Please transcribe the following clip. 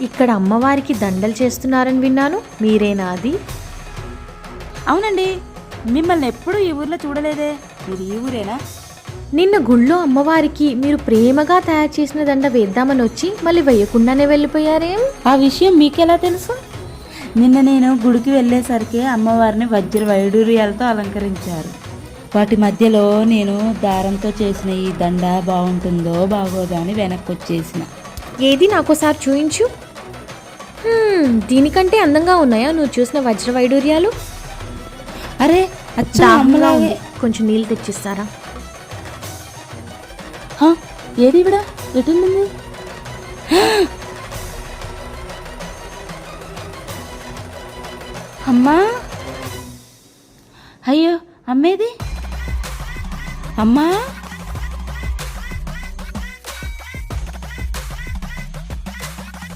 ఇక్కడ అమ్మవారికి దండలు చేస్తున్నారని విన్నాను. మీరేనా అది? అవునండి. మిమ్మల్ని ఎప్పుడూ ఈ ఊర్లో చూడలేదే. మీరు ఈ ఊరేనా? నిన్న గుళ్ళో అమ్మవారికి మీరు ప్రేమగా తయారు చేసిన దండ వేద్దామని వచ్చి మళ్ళీ వేయకుండానే వెళ్ళిపోయారేం? ఆ విషయం మీకెలా తెలుసు? నిన్న నేను గుడికి వెళ్ళేసరికి అమ్మవారిని వజ్ర వైడూర్యాలతో అలంకరించారు. వాటి మధ్యలో నేను దారంతో చేసిన ఈ దండ బాగుంటుందో బాగోదో అని వెనక్కి వచ్చేసిన ఏది నాకోసారి చూయించు. దీనికంటే అందంగా ఉన్నాయా? నువ్వు చూసిన వజ్ర వైడూర్యాలు? అరే అమ్మలాగే. కొంచెం నీళ్ళు తెచ్చిస్తారా? ఏది ఇవిడ? ఎటుండింది అమ్మా! అయ్యో అమ్మేది? అమ్మా!